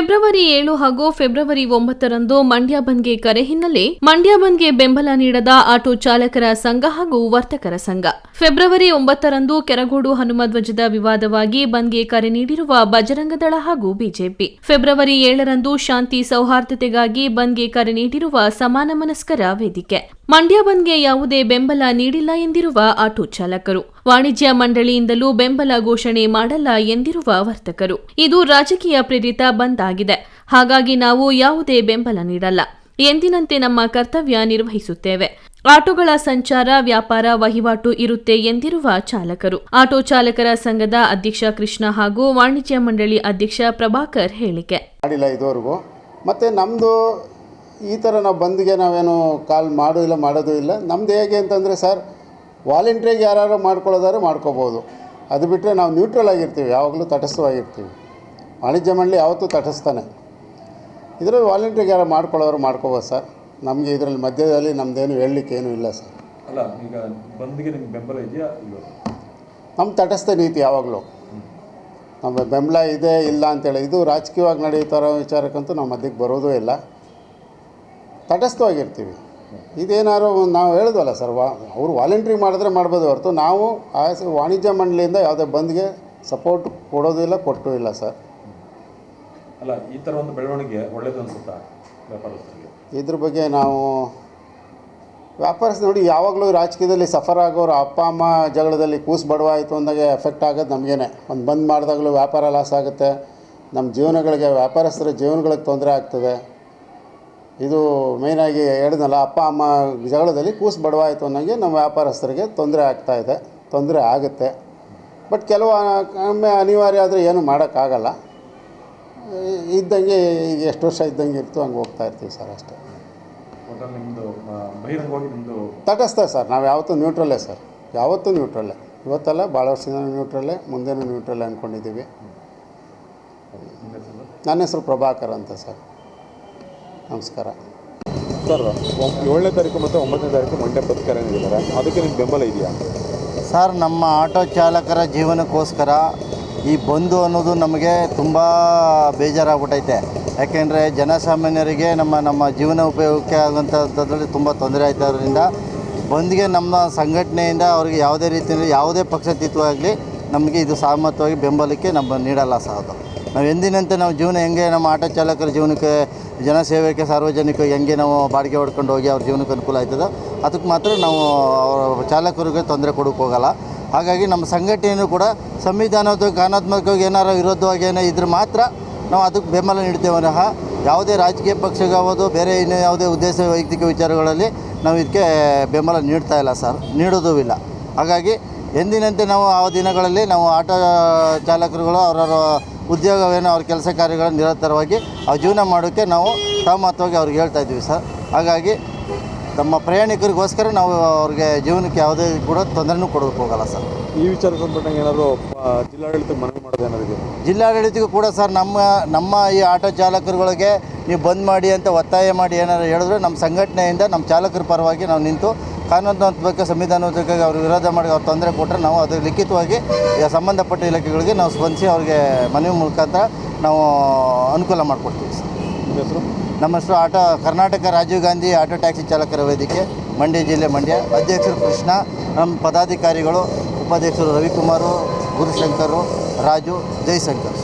February ಏಳು ಹಾಗೂ February ಒಂಬತ್ತರಂದು ಮಂಡ್ಯ ಬಂದ್ಗೆ ಕರೆ ಹಿನ್ನೆಲೆ ಮಂಡ್ಯ ಬಂದ್ಗೆ ಬೆಂಬಲ ನೀಡದ ಆಟೋ ಚಾಲಕರ ಸಂಘ ಹಾಗೂ ವರ್ತಕರ ಸಂಘ. ಫೆಬ್ರವರಿ ಒಂಬತ್ತರಂದು ಕೆರಗೋಡು ಹನುಮಧ್ವಜದ ವಿವಾದವಾಗಿ ಬಂದ್ಗೆ ಕರೆ ನೀಡಿರುವ ಬಜರಂಗದಳ ಹಾಗೂ ಬಿಜೆಪಿ. ಫೆಬ್ರವರಿ ಏಳರಂದು ಶಾಂತಿ ಸೌಹಾರ್ದತೆಗಾಗಿ ಬಂದ್ಗೆ ಕರೆ ನೀಡಿರುವ ಸಮಾನ ಮನಸ್ಕರ ವೇದಿಕೆ. ಮಂಡ್ಯ ಬಂದ್ಗೆ ಯಾವುದೇ ಬೆಂಬಲ ನೀಡಿಲ್ಲ ಎಂದಿರುವ ಆಟೋ ಚಾಲಕರು. ವಾಣಿಜ್ಯ ಮಂಡಳಿಯಿಂದಲೂ ಬೆಂಬಲ ಘೋಷಣೆ ಮಾಡಲ್ಲ ಎಂದಿರುವ ವರ್ತಕರು. ಇದು ರಾಜಕೀಯ ಪ್ರೇರಿತ ಬಂದ್ ಆಗಿದೆ. ಹಾಗಾಗಿ ನಾವು ಯಾವುದೇ ಬೆಂಬಲ ನೀಡಲ್ಲ. ಎಂದಿನಂತೆ ನಮ್ಮ ಕರ್ತವ್ಯ ನಿರ್ವಹಿಸುತ್ತೇವೆ. ಆಟೋಗಳ ಸಂಚಾರ, ವ್ಯಾಪಾರ ವಹಿವಾಟು ಇರುತ್ತೆ ಎಂದಿರುವ ಚಾಲಕರು. ಆಟೋ ಚಾಲಕರ ಸಂಘದ ಅಧ್ಯಕ್ಷ ಕೃಷ್ಣ ಹಾಗೂ ವಾಣಿಜ್ಯ ಮಂಡಳಿ ಅಧ್ಯಕ್ಷ ಪ್ರಭಾಕರ್ ಹೇಳಿಕೆ. ಮಾಡಿಲ್ಲ ಇದುವರೆಗೂ. ಮತ್ತು ನಮ್ಮದು ಈ ಥರ ನಾವು ಬಂದ್ಗೆ ನಾವೇನು ಕಾಲ್ ಮಾಡೋದಿಲ್ಲ ಇಲ್ಲ ಮಾಡೋದು ಇಲ್ಲ. ನಮ್ದು ಹೇಗೆ ಅಂತಂದರೆ ಸರ್ ವಾಲಂಟ್ರಿಗೆ ಯಾರು ಮಾಡ್ಕೊಳ್ಳೋದಾದ್ರೆ ಮಾಡ್ಕೋಬೋದು. ಅದು ಬಿಟ್ಟರೆ ನಾವು ನ್ಯೂಟ್ರಲ್ ಆಗಿರ್ತೀವಿ ಯಾವಾಗಲೂ ತಟಸ್ಥವಾಗಿರ್ತೀವಿ. ವಾಣಿಜ್ಯ ಮಂಡಳಿ ಯಾವತ್ತೂ ತಟಸ್ಥಾನೆ. ಇದರಲ್ಲಿ ವಾಲಂಟ್ರಿಗೆ ಯಾರು ಮಾಡ್ಕೊಳ್ಳೋರು ಮಾಡ್ಕೋಬೋದು ಸರ್. ನಮಗೆ ಇದರಲ್ಲಿ ಮಧ್ಯದಲ್ಲಿ ನಮ್ಮದೇನು ಹೇಳಲಿಕ್ಕೆ ಏನೂ ಇಲ್ಲ ಸರ್. ಅಲ್ಲ ಈಗ ಬಂದ್ಗೆ ನಿಮ್ಗೆ ಬೆಂಬಲ ಇದೆಯಾ ನಮ್ಮ ತಟಸ್ಥ ನೀತಿ ಯಾವಾಗಲೂ. ನಮ್ಮ ಬೆಂಬಲ ಇದೆ ಇಲ್ಲ ಅಂತೇಳಿ. ಇದು ರಾಜಕೀಯವಾಗಿ ನಡೆಯುತ್ತಾರೋ ವಿಚಾರಕ್ಕಂತೂ ನಾವು ಮಧ್ಯಕ್ಕೆ ಬರೋದೂ ಇಲ್ಲ. ತಟಸ್ಥವಾಗಿರ್ತೀವಿ. ಇದೇನಾದ್ರು ಒಂದು ನಾವು ಹೇಳಿದ್ವಲ್ಲ ಸರ್ ವಾ ಅವರು ವಾಲಂಟ್ರಿ ಮಾಡಿದ್ರೆ ಮಾಡ್ಬೋದು ಹೊರತು ನಾವು ಆ ವಾಣಿಜ್ಯ ಮಂಡಳಿಯಿಂದ ಯಾವುದೇ ಬಂದ್ಗೆ ಸಪೋರ್ಟ್ ಕೊಡೋದು ಇಲ್ಲ ಕೊಟ್ಟೂ ಇಲ್ಲ ಸರ್. ಅಲ್ಲ ಈ ಥರ ಒಂದು ಬೆಳವಣಿಗೆ ಒಳ್ಳೇದು ಅನ್ಸುತ್ತಾ ವ್ಯಾಪಾರಸ್ಥರಿಗೆ? ಇದ್ರ ಬಗ್ಗೆ ನಾವು ವ್ಯಾಪಾರಸ್ ನೋಡಿ ಯಾವಾಗಲೂ ರಾಜಕೀಯದಲ್ಲಿ ಸಫರ್ ಆಗೋರು ಅಪ್ಪ ಅಮ್ಮ ಜಗಳದಲ್ಲಿ ಕೂಸು ಬಡವಾಯಿತು ಅಂದಾಗ ಎಫೆಕ್ಟ್ ಆಗೋದು ನಮಗೇನೆ. ಒಂದು ಬಂದ್ ಮಾಡಿದಾಗಲೂ ವ್ಯಾಪಾರ ಲಾಸ್ ಆಗುತ್ತೆ. ನಮ್ಮ ಜೀವನಗಳಿಗೆ ವ್ಯಾಪಾರಸ್ಥರ ಜೀವನಗಳಿಗೆ ತೊಂದರೆ ಆಗ್ತದೆ. ಇದು ಮೇಯ್ನಾಗಿ ಹೇಳಿದ್ನಲ್ಲ ಅಪ್ಪ ಅಮ್ಮ ಜಗಳದಲ್ಲಿ ಕೂಸು ಬಡವಾಯಿತು ಅನ್ನೋಂಗೆ ನಮ್ಮ ವ್ಯಾಪಾರಸ್ಥರಿಗೆ ತೊಂದರೆ ಆಗ್ತಾಯಿದೆ ತೊಂದರೆ ಆಗುತ್ತೆ. ಬಟ್ ಕೆಲವು ಒಮ್ಮೆ ಅನಿವಾರ್ಯ ಆದರೆ ಏನು ಮಾಡೋಕ್ಕಾಗಲ್ಲ. ಇದ್ದಂಗೆ ಈಗ ಎಷ್ಟು ವರ್ಷ ಇದ್ದಂಗೆ ಇರ್ತು ಹಂಗೆ ಹೋಗ್ತಾ ಇರ್ತೀವಿ ಸರ್ ಅಷ್ಟೇ. ತಟಸ್ಥ ಸರ್ ನಾವು ಯಾವತ್ತೂ ನ್ಯೂಟ್ರಲ್ಲೇ ಸರ್. ಯಾವತ್ತೂ ನ್ಯೂಟ್ರಲ್ಲೇ ಇವತ್ತಲ್ಲ ಭಾಳ ವರ್ಷದಿಂದ ನ್ಯೂಟ್ರಲ್ಲೇ ಮುಂದೆನೂ ನ್ಯೂಟ್ರಲ್ಲೇ ಅಂದ್ಕೊಂಡಿದ್ದೀವಿ ನನ್ನ ಹೆಸರು ಪ್ರಭಾಕರ್ ಅಂತ ಸರ್. ನಮಸ್ಕಾರ. ಸರ್ ಏಳನೇ ತಾರೀಕು ಮತ್ತು ಒಂಬತ್ತನೇ ತಾರೀಕು ಮಂಡ್ಯ ಪತ್ರಿಕಾರ ನೀಡಿದ್ದಾರೆ. ಅದಕ್ಕೆ ನಿಮ್ಮ ಬೆಂಬಲ ಇದೆಯಾ? ಸರ್ ನಮ್ಮ ಆಟೋ ಚಾಲಕರ ಜೀವನಕ್ಕೋಸ್ಕರ ಈ ಬಂದು ಅನ್ನೋದು ನಮಗೆ ತುಂಬ ಬೇಜಾರಾಗ್ಬಿಟ್ಟೈತೆ ಯಾಕೆಂದರೆ ಜನಸಾಮಾನ್ಯರಿಗೆ ನಮ್ಮ ನಮ್ಮ ಜೀವನ ಉಪಯೋಗಕ್ಕೆ ಆಗುವಂಥದ್ರಲ್ಲಿ ತುಂಬ ತೊಂದರೆ ಆಯ್ತಾದ್ರಿಂದ ಬಂದ್ಗೆ ನಮ್ಮ ಸಂಘಟನೆಯಿಂದ ಅವರಿಗೆ ಯಾವುದೇ ರೀತಿಯಲ್ಲಿ ಯಾವುದೇ ಪಕ್ಷಾತೀತವಾಗಲಿ ನಮಗೆ ಇದು ಸಹಮತವಾಗಿ ಬೆಂಬಲಕ್ಕೆ ನಮ್ಮ ನೀಡಲ್ಲ ಸಹ ಅದು. ನಾವು ಎಂದಿನಂತೆ ನಾವು ಜೀವನ ಹೆಂಗೆ ನಮ್ಮ ಆಟೋ ಚಾಲಕರ ಜೀವನಕ್ಕೆ, ಜನಸೇವೆಗೆ ಸಾರ್ವಜನಿಕ ಹೆಂಗೆ ನಾವು ಬಾಡಿಗೆ ಹೊಡ್ಕೊಂಡು ಹೋಗಿ ಅವ್ರ ಜೀವನಕ್ಕೆ ಅನುಕೂಲ ಆಯ್ತದೋ? ಅದಕ್ಕೆ ಮಾತ್ರ ನಾವು ಅವರ ಚಾಲಕರಿಗೆ ತೊಂದರೆ ಕೊಡೋಕೆ ಹೋಗಲ್ಲ. ಹಾಗಾಗಿ ನಮ್ಮ ಸಂಘಟನೆಯೂ ಕೂಡ ಸಂವಿಧಾನದ ಕಾನೂನಾತ್ಮಕವಾಗಿ ಏನಾರು ವಿರೋಧವಾಗಿ ಏನೋ ಇದ್ರೆ ಮಾತ್ರ ನಾವು ಅದಕ್ಕೆ ಬೆಂಬಲ ನೀಡ್ತೇವೆ ಅನಹ ಯಾವುದೇ ರಾಜಕೀಯ ಪಕ್ಷಗಾಗೋದು, ಬೇರೆ ಇನ್ನೂ ಯಾವುದೇ ಉದ್ದೇಶ, ವೈಯಕ್ತಿಕ ವಿಚಾರಗಳಲ್ಲಿ ನಾವು ಇದಕ್ಕೆ ಬೆಂಬಲ ನೀಡ್ತಾ ಇಲ್ಲ ಸರ್. ನೀಡೋದೂ ಇಲ್ಲ. ಹಾಗಾಗಿ ಎಂದಿನಂತೆ ನಾವು ಆ ದಿನಗಳಲ್ಲಿ ನಾವು ಆಟೋ ಚಾಲಕರುಗಳು ಅವರವರ ಉದ್ಯೋಗವೇನೋ ಅವ್ರ ಕೆಲಸ ಕಾರ್ಯಗಳನ್ನು ನಿರಂತರವಾಗಿ ಆ ಜೀವನ ಮಾಡೋಕ್ಕೆ ನಾವು ಸಹಮತವಾಗಿ ಅವ್ರಿಗೆ ಹೇಳ್ತಾ ಇದ್ದೀವಿ ಸರ್. ಹಾಗಾಗಿ ನಮ್ಮ ಪ್ರಯಾಣಿಕರಿಗೋಸ್ಕರ ನಾವು ಅವ್ರಿಗೆ ಜೀವನಕ್ಕೆ ಯಾವುದೇ ಕೂಡ ತೊಂದರೆನೂ ಕೊಡೋಕೆ ಹೋಗಲ್ಲ ಸರ್. ಈ ವಿಚಾರ ಬಂದ್ಬಿಟ್ಟಂಗೆ ಏನಾದರೂ ಜಿಲ್ಲಾಡಳಿತಕ್ಕೆ ಮನವಿ ಮಾಡೋದು ಏನಾದರೂ ಜಿಲ್ಲಾಡಳಿತಕ್ಕೂ ಕೂಡ ಸರ್ ನಮ್ಮ ನಮ್ಮ ಈ ಆಟೋ ಚಾಲಕರುಗಳಿಗೆ ನೀವು ಬಂದ್ ಮಾಡಿ ಅಂತ ಒತ್ತಾಯ ಮಾಡಿ ಏನಾದರೂ ಹೇಳಿದ್ರೆ ನಮ್ಮ ಸಂಘಟನೆಯಿಂದ ನಮ್ಮ ಚಾಲಕರ ಪರವಾಗಿ ನಾವು ನಿಂತು ಕಾನೂನಾತ್ಮಕ ಸಂವಿಧಾನಾತ್ಮಕವಾಗಿ ಅವ್ರಿಗೆ ವಿರೋಧ ಮಾಡಿ ಅವ್ರು ತೊಂದರೆ ಕೊಟ್ಟರೆ ನಾವು ಅದಕ್ಕೆ ಲಿಖಿತವಾಗಿ ಸಂಬಂಧಪಟ್ಟ ಇಲಾಖೆಗಳಿಗೆ ನಾವು ಸ್ಪಂದಿಸಿ ಅವ್ರಿಗೆ ಮನವಿ ಮುಖಾಂತರ ನಾವು ಅನುಕೂಲ ಮಾಡಿಕೊಡ್ತೀವಿ ಸರ್. ಹೆಸರು? ನಮ್ಮ ಹೆಸರು auto Karnataka Rajiv Gandhi auto taxi ಚಾಲಕರ ವೇದಿಕೆ ಮಂಡ್ಯ ಜಿಲ್ಲೆ ಮಂಡ್ಯ. ಅಧ್ಯಕ್ಷರು ಕೃಷ್ಣ ನಮ್ಮ ಪದಾಧಿಕಾರಿಗಳು ಉಪಾಧ್ಯಕ್ಷರು ರವಿಕುಮಾರು ಗುರುಶಂಕರು ರಾಜು ಜೈಶಂಕರ್